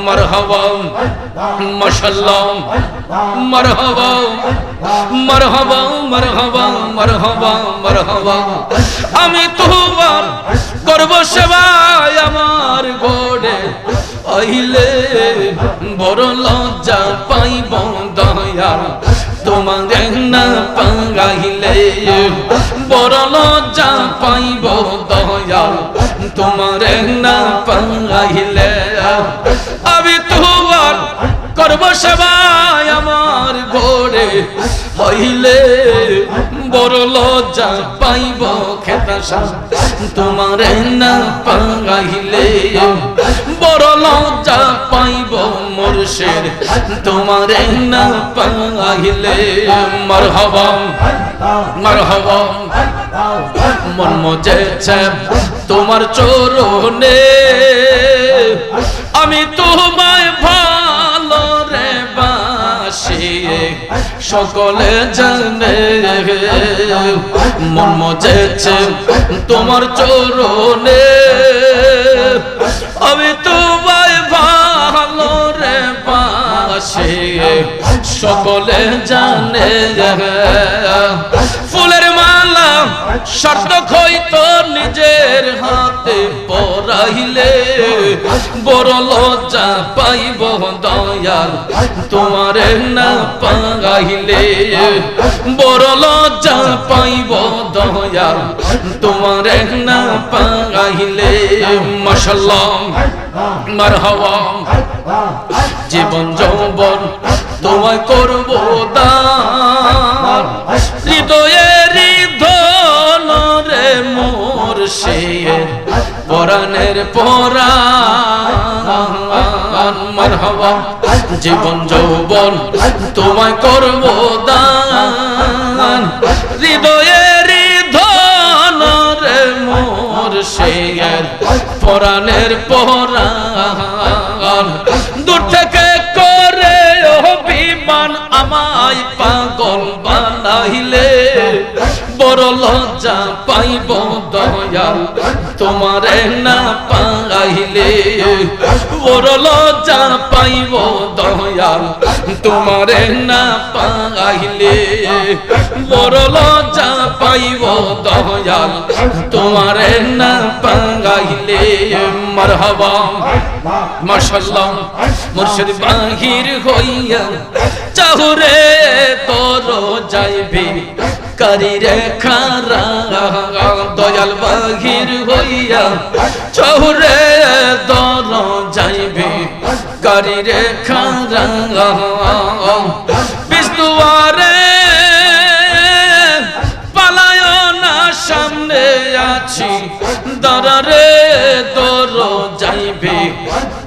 مرحبا ماشاءالله مرحبا مرحبا مرحبا مرحبا مرحبا আমি তোমার করব সেবায় আমার গোড়ে আইলে বড় লজ্জা পাইব দয়াল তোমার না পাঙ্গাইলে বড় লজ্জা পাইব দয়াল তোমার না পাঙ্গাইলে আমি তোমার করব সেবায় আমার গোড়ে হইলে বড় লজ্জা পাইব খেতাসা তোমার না পাঙ্গাইলে বড় লজ্জা পাইব মুর্শিদ। তোমার না পাঙ্গাইলে মারহাবা মারহাবা। মন মজেছে তোমার চরণে। সকলে জানে মন মজেছে তোমার চরণে। আমি তোমায় ভালো রে পাশে সকলে জানে শর্ত খইত নিজের হাতে পরাইলে, বড় লজ্জা পাইব দয়াল, তোমার না পাগাইলে বড় লজ্জা পাইব দয়াল, তোমার না পাগাইলে মশাল্লাহ মারহাওয়া জীবন যৌবন তোমায় করব দান। পরাণের পরাণ মারহাবা, জীবন, যৌবন তোমায় করব দান। হৃদয়ের ধন রে মোর সে পরাণের পরাণ। দূর থেকে করে অভিমান আমায় পাগল বানাইলে। বড় লজ্জা পাইব দয়াল তোমারে না পাইলে বড় লজ্জা পাইব দয়াল। তোমারে না পাইলে বড় লজ্জা পাইব দয়াল। তোমারে না পাইলে মারহাবা। মাশাল্লাহ মুর্শিদ বাহির হইয়া চাহুরে তোর যাইবে। কারি রে খারা দয়াল বাহির হইয়া চৌরে দর যাইবে। কারি রে খারা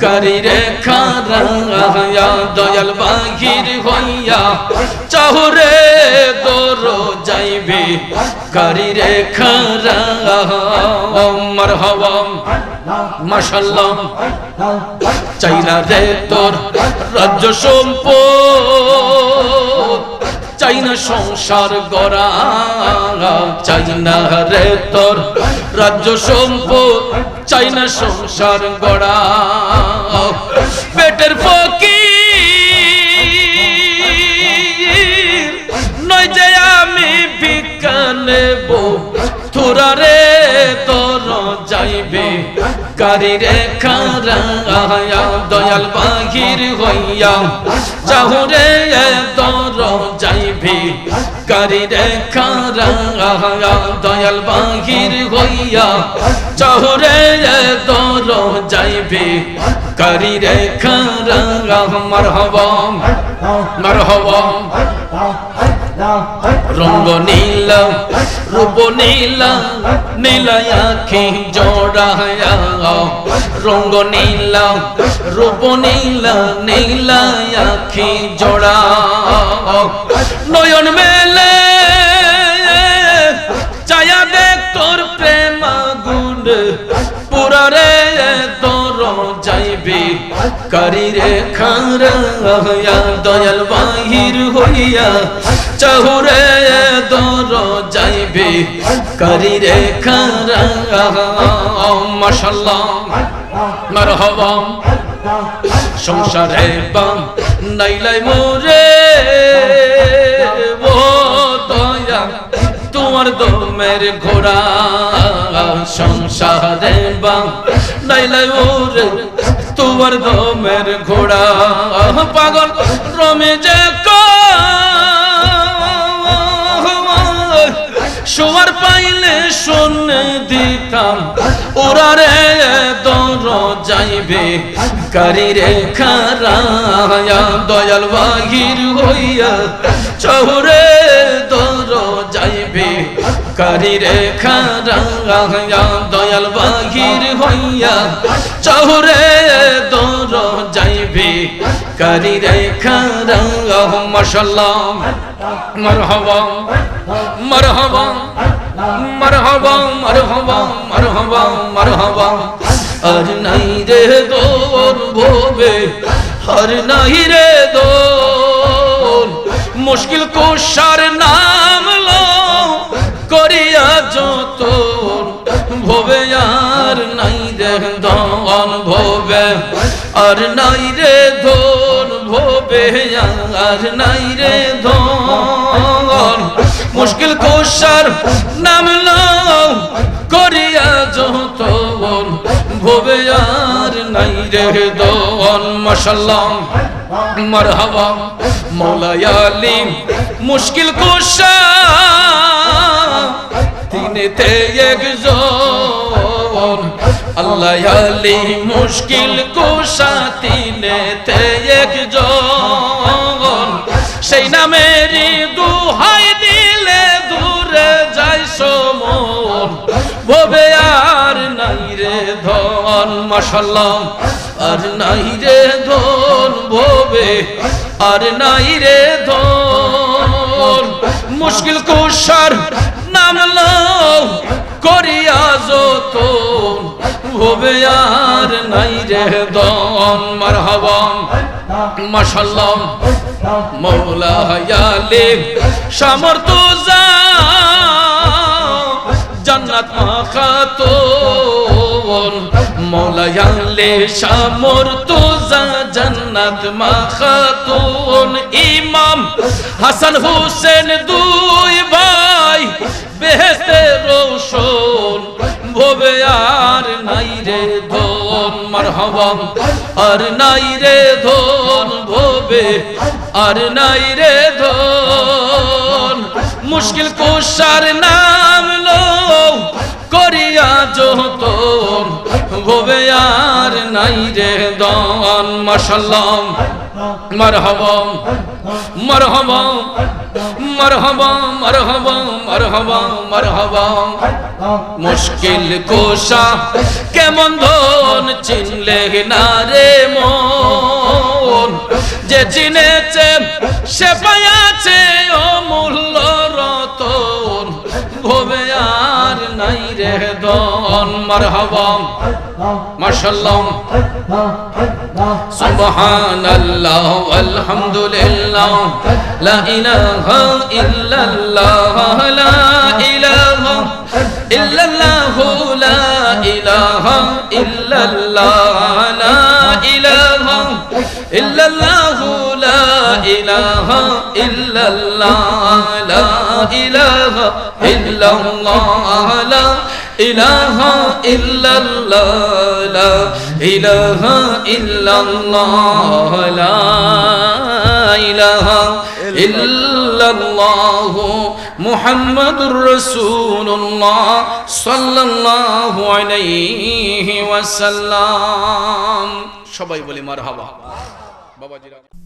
কারি রে খারা দয়াল বাহির হইয়া, চাহুরে দর যাইবে কারি রে খারা হওয়াম মাশাল্লাহ চাইলা রে তোর রাজ্য সম্পদ। সংসার গড়া চাই না রে তোর রাজ্য সম্পদ, চাই না সংসার গড়া পেটের ফকি নয় যে আমি নেব তোরা রে তোর যাইবে। কারি রে খারা দয়াল বাহির হইয়া চাহুরে তোর যাইবে কারি। রে খারা দয়াল বাহির হইয়া চহরে তোর যাইবে কারি রে খারা মারহাবা মারহাবা রঙ্গ নীল, রূপ নীল নীলয় আখি জোড়ায়া। রঙ্গ নীল, রূপ নীল নীলয় আখি জোড়া। নয়ন মেলে করি রে খারা দয়াল বাহির হইয়া, চাহুরে তোর যাইবে। করি রে খারা মাশাল্লাহ মারহাবা সংসারে বাম, নাইলাই মোরে। ও দয়া, তোমার দমের ঘোড়া, সংসারে বাম। নাইলাই মোরে তোমার দমের ঘোড়া। পাগল, রমে যে শোয়ার পাইলে শুনে দিতাম, ওরা রে দর যাইবে কারি রে খারায়া, দয়াল বাহির হইয়া যাইবে কারি রে খারায়া দয়াল বাহির হইয়া চৌরে দর যাইবে। কারি রে খারায়া মাশাল্লাহ মারহাবা মারহাবা মারহাবা মারহাবা মারহাবা মারহাবা। আর নাই রে দোর ভোবে আর নাই রে দোর মুশকিল কোষার লো করিয়া যত ভোবে আর নাই রে দন ভোবে, আর নাই রে ধন ভোবে, আর নাই রে ধন। মুশকিল কোষার নাম লও করিয়া যত ভোবে আর নাই রে দন মাশাল্লাহ, মারহাবা মৌলায়ালি মুশকিল কোষা তিনেতে একজন আল্লাহ আলী মুশকিল কোষা তিনেতে একজন সেই নামেরই দুহাই দিলে দূরে যাই সমন। ভবে আর নাই রে ধন মাসাল্লাম আর নাই রে ধন ভবে আর নাই রে ধন মুশকিল কুশার নাম লও করিয়া যতন। ভবে আর নাই রে দন মারহাবাম মাশাল্লাহ। মৌলা হায়ালে, সামর্থ্য যা জান্নাত মাখাতন মৌলায়ালে সামর্থ্য যা জান্নাত মাখাতন ইমাম। হাসান হোসেন দুই ভাই বেহেস্তে রোশন ভবে আর নাই রে ধন মারহাবাম আর নাই রে ধন, ভবে আর নাই রে ধন। মুশকিল কোষার নাম লো করিয়া যতন। ভবে আর নাই রে দন মাশাল্লাহ। মারহাবা মারহাবা মারহাবা মারহাবা মারহাবা মারহাবা। মুশকিল কোষা, কেমন ধন চিনলে না রে মন? যে চিনেছে, সে পায়াছে অমূল্য مرحبا ما شاء الله سبحان الله والحمد لله لا إله إلا الله لا إله إلا الله لا إله إلا الله لا إله إلا الله لا إله إلا الله لا إله إلا الله لا ইলাহা ইল্লাল্লাহ লা ইলাহা ইল্লাল্লাহ, লা ইলাহা ইল্লাল্লাহ, মুহাম্মাদুর রাসূলুল্লাহ সাল্লাল্লাহু আলাইহি ওয়াসাল্লাম। সবাই বলি মারহাবা। বাবাজিরা